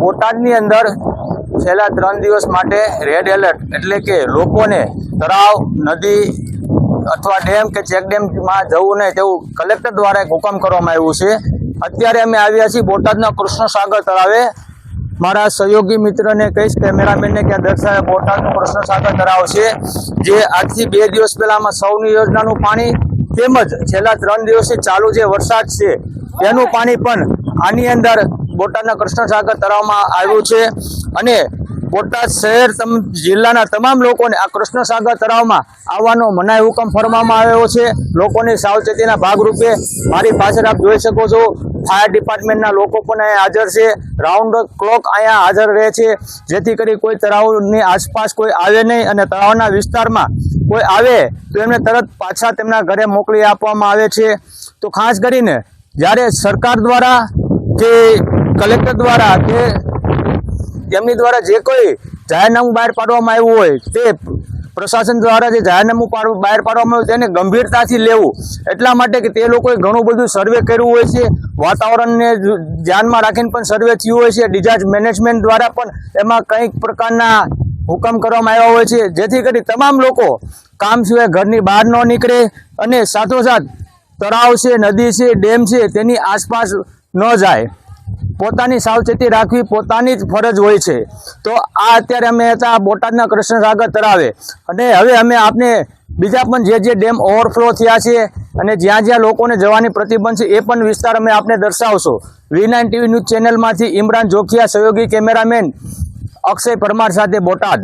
બોટાદની અંદર છેલ્લા ત્રણ દિવસ માટે રેડ એલર્ટ એટલે કે લોકોને તળાવ, નદી અથવા ડેમ કે ચેક ડેમમાં જવું નહીં તેવું કલેક્ટર દ્વારા એક હુકમ કરવામાં આવ્યું છે. અત્યારે અમે આવ્યા છીએ બોટાદના કૃષ્ણ સાગર તળાવે. મારા સહયોગી મિત્રને કહીશ, કેમેરામેનને, કે દર્શાવે બોટાદનું કૃષ્ણ સાગર તળાવ છે, જે આજથી બે દિવસ પહેલામાં સૌની યોજનાનું પાણી તેમજ છેલ્લા ત્રણ દિવસથી ચાલુ જે વરસાદ છે, તેનું પાણી પણ આની અંદર બોટાદના કૃષ્ણ સાગર તળાવમાં આવ્યું છે. અને બોટાદ શહેર જિલ્લાના તમામ લોકોને આ કૃષ્ણ સાગર તળાવમાં આવવાનો મનાઈ હુકમ ફરવામાં આવ્યો છે. લોકોની સાવચેતીના ભાગરૂપે મારી પાછળ આપ જોઈ શકો છો, ફાયર ડિપાર્ટમેન્ટના લોકો પણ અહીંયા હાજર છે. રાઉન્ડ ક્લોક અહીંયા હાજર રહે છે. જેથી કરી કોઈ તળાવની આસપાસ કોઈ આવે નહીં અને તળાવના વિસ્તારમાં કોઈ આવે તો એમને તરત પાછા તેમના ઘરે મોકલી આપવામાં આવે છે. તો ખાસ કરીને જ્યારે સરકાર દ્વારા કે કલેક્ટર દ્વારા કે તેમની દ્વારા જે કોઈ જાહેરનામું બહાર પાડવામાં આવ્યું હોય તે પ્રશાસન દ્વારા જે જાહેરનામું બહાર પાડવામાં આવ્યું તેને ગંભીરતાથી લેવું. એટલા માટે કે તે લોકોએ ઘણું બધું સર્વે કર્યું હોય છે. વાતાવરણને ધ્યાનમાં રાખીને પણ સર્વે થયું હોય છે. ડિઝાસ્ટર મેનેજમેન્ટ દ્વારા પણ એમાં કંઈક પ્રકારના હુકમ કરવામાં આવ્યા હોય છે. જેથી કરી તમામ લોકો કામ સિવાય ઘરની બહાર ન નીકળે અને સાથોસાથ તળાવ છે, નદી છે, ડેમ છે તેની આસપાસ ન જાય. પોતાની સાવચેતી રાખવી પોતાની જ ફરજ હોય છે. તો આ અત્યારે અમે હતા બોટાદના કૃષ્ણ સાગર તળાવે. અને હવે અમે આપને બીજા પણ જે જે ડેમ ઓવરફ્લો થયા છે અને જ્યાં જ્યાં લોકોને જવાની પ્રતિબંધ છે, એ પણ વિસ્તાર અમે આપને દર્શાવશો. વી નાઇન ટીવી ન્યૂઝ ચેનલમાંથી ઇમરાન જોખિયા, સહયોગી કેમેરામેન અક્ષય પરમાર સાથે બોટાદ.